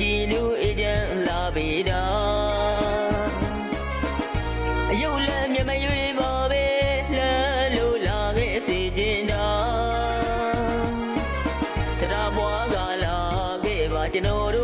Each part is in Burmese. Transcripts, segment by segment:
ကြည်လူအေဂျင့်လာပေတာအယုတ်လည်းမြမရွေပါပဲလှလို့လာခဲ့စေခြင်းတာတရားပွားကလာခဲ့ပါကျွန်တော်တို့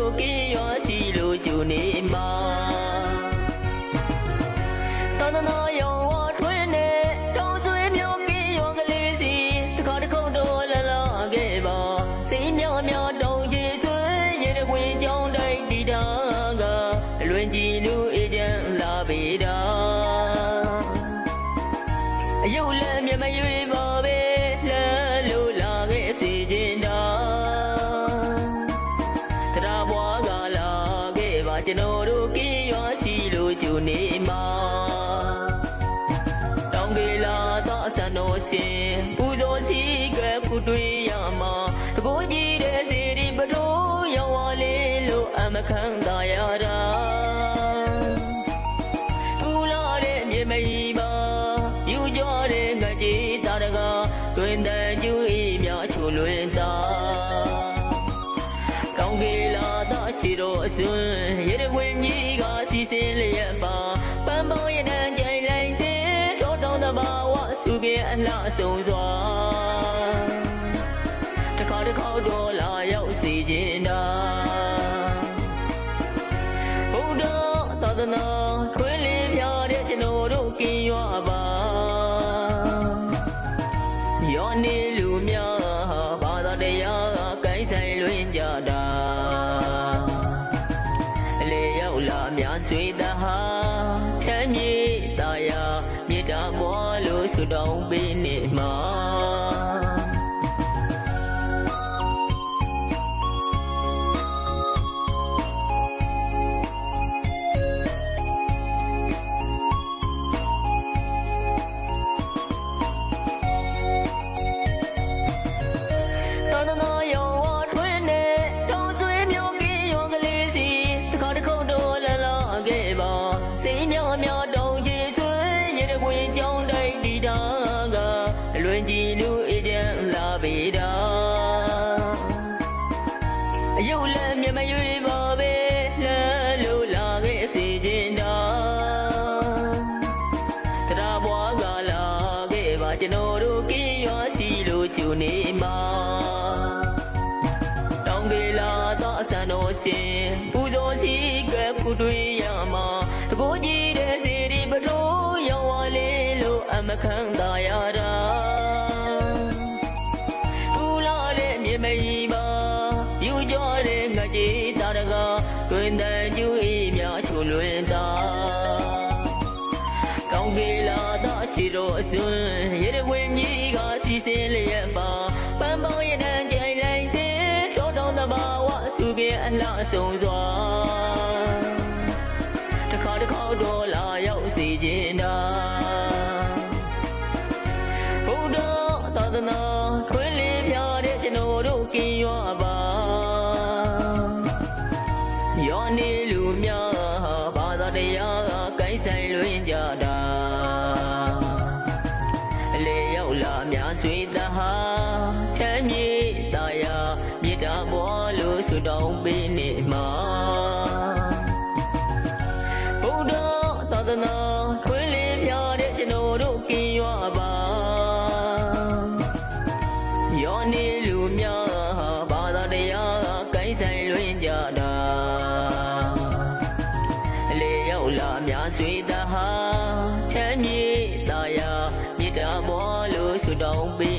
အယုတ်လည်းမြမရွေပါပဲလှမ်းလို့လာခဲ့စီခြင်းတာတရားဘွားကလာခဲ့ပါကျွန်တော်တို့ကင်းရွာရှိလို့ဂျူနေမှာတောင်ကေလာသာဆန်တော်ရှင်ပူဇော်ရှိကဲဖူတွေးရမှာတကိုးကြီးတဲ့စီရီပတော်ရောက်ဝလေးလို့အမခံသာရတာ ချီတော်အစွန်းရေတဝင်ကြီးကစီစဉ်လျက်ပါပန်းပေါင်းရတဲ့ကြိုင်လိုက်တဲ့တော်တောင်းတဘာဝစုပြေအလှဆုံးစွာတစ်ခါတစ်ခါတော့လာရောက်စီခြင်းတာဘုရားသာသနာထွေး ဆုတောင်းပေးနေမှာ မြမရွေပါပဲလှမ်းလို့လာခဲ့စီခြင်းတာတရားဘွားကလာခဲ့ပါကျွန်တော်တို့ကင်းရွာရှိလို့ဂျူနေမှာတောင်ကေလာသာဆန်တော်ရှင်ပူဇော်ရှိကဲဖူတွေးရမှာတကိုးကြီးတဲ့စီရီပတော်ရောက်ဝလေးလို့အမခံသာရတာ ချီတော်အစွန်းရေတဝင်ကြီးကစီစဉ်လျက်ပါပန်းပေါင်းရတဲ့ကြိုင်လိုက်တဲ့တော်တော်တဘာဝစုပြေအလှဆုံးစွာတစ်ခါတစ်ခါတော့လာရောက်စီခြင်းတာဘုရားသာသနာထွေးလေးပြတဲ့ကျွန်တော်တို့ကင်ရွာပါယောနေလူများဘာသာတရားကိုင်းဆိုင်လွင်ကြတာ တောင်းပေးနေမှာဘုရားသာသနာထွေးလေးပြတဲ့ကျွန်တော်တို့ကင်ရွာပါယောနေလူများဘာသာတရားကိုင်းဆိုင်လွင်ကြတာအလေရောက်လာများဆွေတဟာချမ်းမြေ့တာယာမြေတားပေါ်လို့ဆုတောင်းပေ